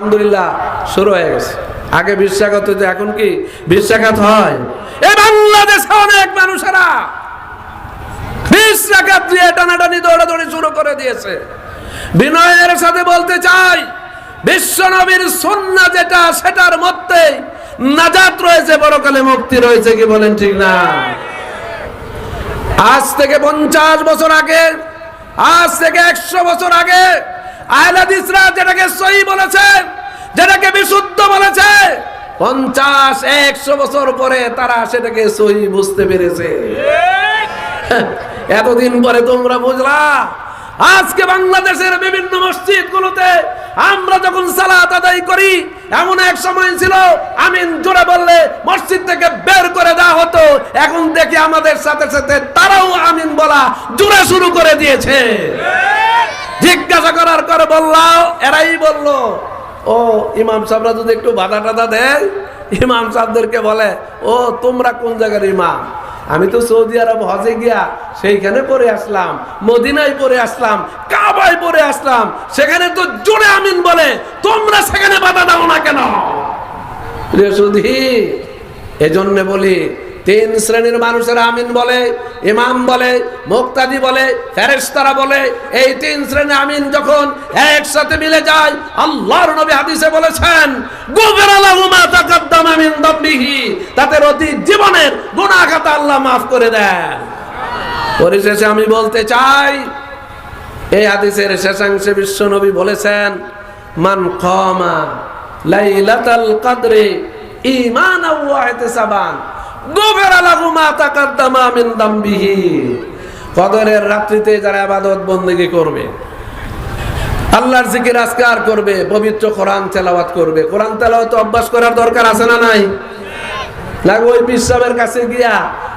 আলহামদুলিল্লাহ, শুরু হয়ে গেছে। আগে বিশ্বাঘাত হতো, এখন কি বিশ্বাঘাত হয়? এ বাংলাদেশে অনেক মানুষেরা বিশ্বাঘাত দিয়ে টানাটানি, দৌড়াদৌড়ি শুরু করে দিয়েছে। বিনয়ের সাথে বলতে চাই, বিশ্ব নবীর সন্না যেটা, সেটার মধ্যে নাজাত রয়েছে, বড়কালে মুক্তি রয়েছে কি বলেন ঠিক না? আজ থেকে পঞ্চাশ বছর আগে, আজ থেকে একশো বছর আগে আহলাদিসরা যেটাকে সহি বলেছে যেটাকে বিশুদ্ধ বলেছে পঞ্চাশ একশো বছর পরে তারা সেটাকে সহি বুঝতে পেরেছে। এতদিন পরে তোমরা বুঝলা আজকে বাংলাদেশের বিভিন্ন মসজিদ গুলোতে আমরা যখন সালাত আদায় করি এমন এক সময় ছিল আমিন জোরে বললে মসজিদ থেকে বের করে দেওয়া হতো। এখন দেখি আমাদের সাথে সাথে তারাও আমিন বলা জোরে শুরু করে দিয়েছে। জিজ্ঞাসা করার করে বললাম এরাই বলল, ও, ইমাম সাহেবরা যদি একটু বাধা টাধা দেয়, ইমাম সাহেবদেরকে বলে, ও, তোমরা কোন জায়গার ইমাম? আমি তো সৌদি আরব হজে গিয়া সেইখানে পড়ে আসলাম, মদিনায় পড়ে আসলাম, কাবায় পরে আসলাম, সেখানে তো জোরে আমিন বলে, তোমরা সেখানে বাধা দাও না কেন? প্রিয় সুধী এজন্য বলি তিন শ্রেণির মানুষের আমিন বলে, ইমাম বলে, মুক্তাদি বলে, ফেরেশতারা বলে, এই তিন শ্রেণি আমিন যখন একসাথে মিলে যায়, আল্লাহর নবী হাদিসে বলেছেন মিন দামবিহি তাদের অতীত জীবনের খাতা আল্লাহ মাফ করে দেন। পরিশেষে আমি বলতে চাই, এই হাদিসের শেষাংশে বিশ্ব নবী বলেছেন, মান কমা লাইলাতাল কদরে ঈমানাও ওয়া ইহতিসাবান রাত্রিতে যারা আবাদত করবে, আল্লাহর জিকির আজকার করবে, পবিত্র কোরআন করবে। কোরআন তেলাওয়াত অভ্যাস করার দরকার আছে না নাই? ওই কাছে গিয়া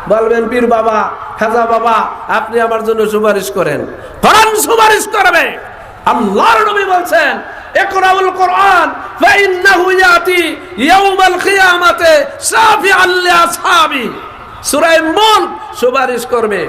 বলবেন, পীর বাবা, খাজা বাবা, আপনি আমার জন্য সুপারিশ করেন। কোরআন সুপারিশ করবে। আল্লাহর নবী বলছেন, একরাউল কোরআন সুপারিশ করবে।